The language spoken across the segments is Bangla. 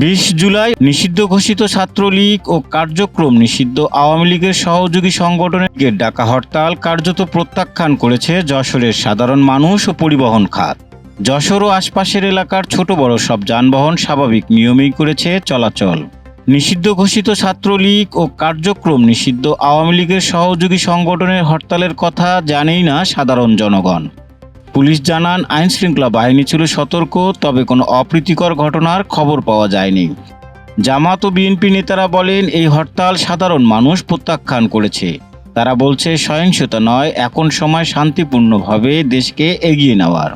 বিশ জুলাই নিষিদ্ধ ঘোষিত ছাত্রলীগ ও কার্যক্রম নিষিদ্ধ আওয়ামী লীগের সহযোগী সংগঠনের ডাকা হরতাল কার্যত প্রত্যাখ্যান করেছে যশোরের সাধারণ মানুষ ও পরিবহন খাত। যশোর ও আশপাশের এলাকার ছোট বড় সব যানবাহন স্বাভাবিক নিয়মেই করেছে চলাচল। নিষিদ্ধ ঘোষিত ছাত্রলীগ ও কার্যক্রম নিষিদ্ধ আওয়ামী লীগের সহযোগী সংগঠনের হরতালের কথা জানেই না সাধারণ জনগণ। পুলিশ জানান আইন শৃঙ্খলা বাহিনী ছিল সতর্ক, তবে কোনো অপ্রীতিকর ঘটনার খবর পাওয়া যায়নি। জামাত ও বিএনপি নেতারা বলেন, এই হরতাল সাধারণ মানুষ প্রত্যাখ্যান করেছে। তারা বলছে, সহিংসতা নয়, এখন সময় শান্তিপূর্ণভাবে দেশকে এগিয়ে নেওয়ার।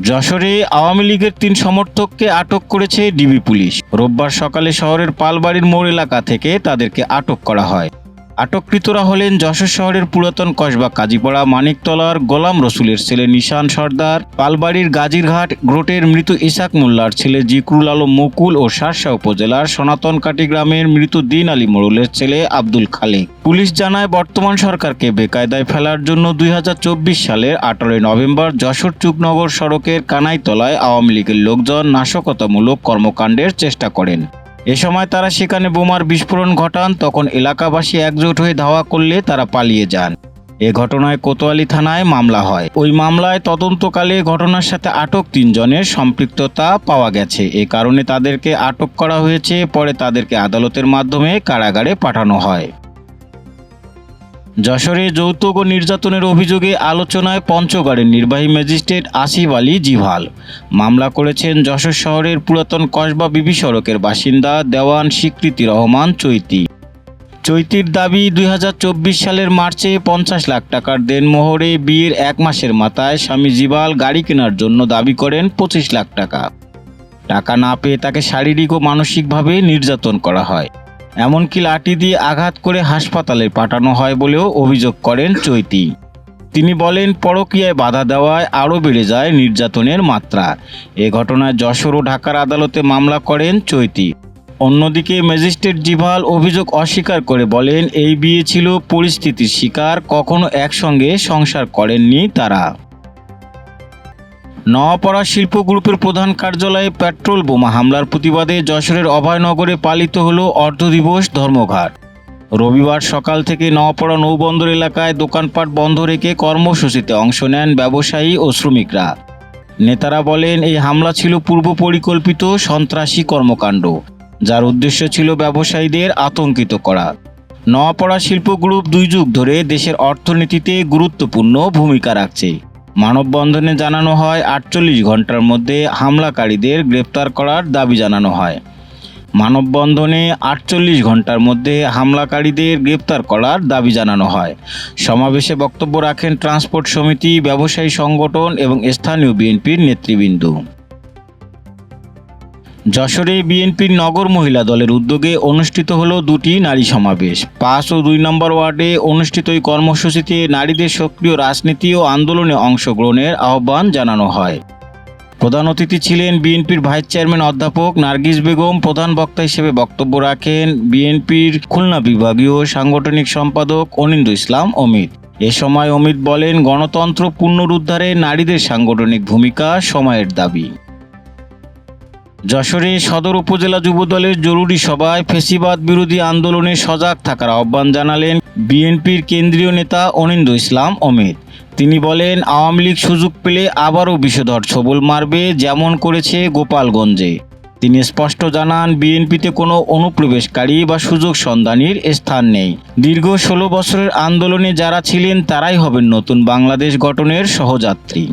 যশোরে আওয়ামী লীগের তিন সমর্থককে আটক করেছে ডিবি পুলিশ। রোববার সকালে শহরের পালবাড়ির মোড় এলাকা থেকে তাদেরকে আটক করা হয়। আটককৃতরা হলেন যশোর শহরের পুরাতন কসবা কাজীপাড়া মানিকতলার গোলাম রসুলের ছেলে নিশান সর্দার, পালবাড়ির গাজীরঘাট গ্রোটের মৃত ইসাক মোল্লার ছেলে জিকরুল আলম মুকুল ও শার্শা উপজেলার সনাতনকাটি গ্রামের মৃত দিন আলী মোড়লের ছেলে আব্দুল খালেক। পুলিশ জানায়, বর্তমান সরকারকে বেকায়দায় ফেলার জন্য দুই হাজার চব্বিশ সালের আঠারোই নভেম্বর যশোর চুকনগর সড়কের কানাইতলায় আওয়ামী লীগের লোকজন নাশকতামূলক কর্মকাণ্ডের চেষ্টা করেন। এ সময় তারা সেখানে বোমার বিস্ফোরণ ঘটান, তখন এলাকাবাসী একজোট হয়ে ধাওয়া করলে তারা পালিয়ে যান। এ ঘটনায় কোতোয়ালি থানায় মামলা হয়। ওই মামলায় তদন্তকালে ঘটনার সাথে আটক তিনজনের সম্পৃক্ততা পাওয়া গেছে। এ কারণে তাদেরকে আটক করা হয়েছে, পরে তাদেরকে আদালতের মাধ্যমে কারাগারে পাঠানো হয়। যশোরে যৌতুক ও নির্যাতনের অভিযোগে আলোচনায় পঞ্চগড়ের নির্বাহী ম্যাজিস্ট্রেট আসিফ আলী জিভাল। মামলা করেছেন যশোর শহরের পুরাতন কসবা বিবি সড়কের বাসিন্দা দেওয়ান স্বীকৃতি রহমান চৈতি। চৈতির দাবি দুই হাজার চব্বিশ সালের মার্চে পঞ্চাশ লাখ টাকার দেনমোহরে বিয়ের এক মাসের মাথায় স্বামী জিবাল গাড়ি কেনার জন্য দাবি করেন পঁচিশ লাখ টাকা। টাকা না পেয়ে তাকে শারীরিক ও মানসিকভাবে নির্যাতন করা হয়। এমনকি লাঠি দিয়ে আঘাত করে হাসপাতালে পাঠানো হয় বলেও অভিযোগ করেন চৈতি। তিনি বলেন, পরকীয়ায় বাধা দেওয়ায় আরও বেড়ে যায় নির্যাতনের মাত্রা। এ ঘটনায় যশোর ও ঢাকার আদালতে মামলা করেন চৈতি। অন্যদিকে ম্যাজিস্ট্রেট জিভাল অভিযোগ অস্বীকার করে বলেন, এই বিয়ে ছিল পরিস্থিতির শিকার, কখনো একসঙ্গে সংসার করেননি তারা। নওয়াপাড়া শিল্প গ্রুপের প্রধান কার্যালয়ে পেট্রোল বোমা হামলার প্রতিবাদে যশোরের অভয়নগরে পালিত হলো অর্ধদিবস ধর্মঘাট। রবিবার সকাল থেকে নওয়াপাড়া নৌবন্দর এলাকায় দোকানপাট বন্ধ রেখে কর্মসূচিতে অংশ নেন ব্যবসায়ী ও শ্রমিকরা। নেতারা বলেন, এই হামলা ছিল পূর্ব পরিকল্পিত সন্ত্রাসী কর্মকাণ্ড, যার উদ্দেশ্য ছিল ব্যবসায়ীদের আতঙ্কিত করা। নওয়াপাড়া শিল্প গ্রুপ দুই যুগ ধরে দেশের অর্থনীতিতে গুরুত্বপূর্ণ ভূমিকা রাখছে। মানববন্ধনে জানানো হয়, আটচল্লিশ ঘণ্টার মধ্যে হামলাকারীদের গ্রেপ্তার করার দাবি জানানো হয়। মানববন্ধনে আটচল্লিশ ঘণ্টার মধ্যে হামলাকারীদের গ্রেপ্তার করার দাবি জানানো হয়। সমাবেশে বক্তব্য রাখেন ট্রান্সপোর্ট সমিতি, ব্যবসায়ী সংগঠন এবং স্থানীয় বিএনপির নেতৃবৃন্দ। যশোরে বিএনপির নগর মহিলা দলের উদ্যোগে অনুষ্ঠিত হলো দুটি নারী সমাবেশ। পাঁচ ও দুই নম্বর ওয়ার্ডে অনুষ্ঠিত এই কর্মসূচিতে নারীদের সক্রিয় রাজনীতি ও আন্দোলনে অংশগ্রহণের আহ্বান জানানো হয়। প্রধান অতিথি ছিলেন বিএনপির ভাইস চেয়ারম্যান অধ্যাপক নার্গিস বেগম, প্রধান বক্তা হিসেবে বক্তব্য রাখেন বিএনপির খুলনা বিভাগীয় সাংগঠনিক সম্পাদক অনিন্দ ইসলাম অমিত। এ সময় অমিত বলেন, গণতন্ত্র পুনরুদ্ধারে নারীদের সাংগঠনিক ভূমিকা সময়ের দাবি। যশোরে সদর উপজেলা যুবদলের জরুরি সভায় ফেসিবাদ বিরোধী আন্দোলনে সজাগ থাকার আহ্বান জানালেন বিএনপির কেন্দ্রীয় নেতা অনিন্দ ইসলাম অমিত। তিনি বলেন, আওয়ামী লীগ সুযোগ পেলে আবারও বিষধর ছবল মারবে, যেমন করেছে গোপালগঞ্জে। তিনি স্পষ্ট জানান, বিএনপিতে কোনো অনুপ্রবেশকারী বা সুযোগ সন্ধানীর স্থান নেই। দীর্ঘ ষোলো বছরের আন্দোলনে যারা ছিলেন, তারাই হবেন নতুন বাংলাদেশ গঠনের সহযাত্রী।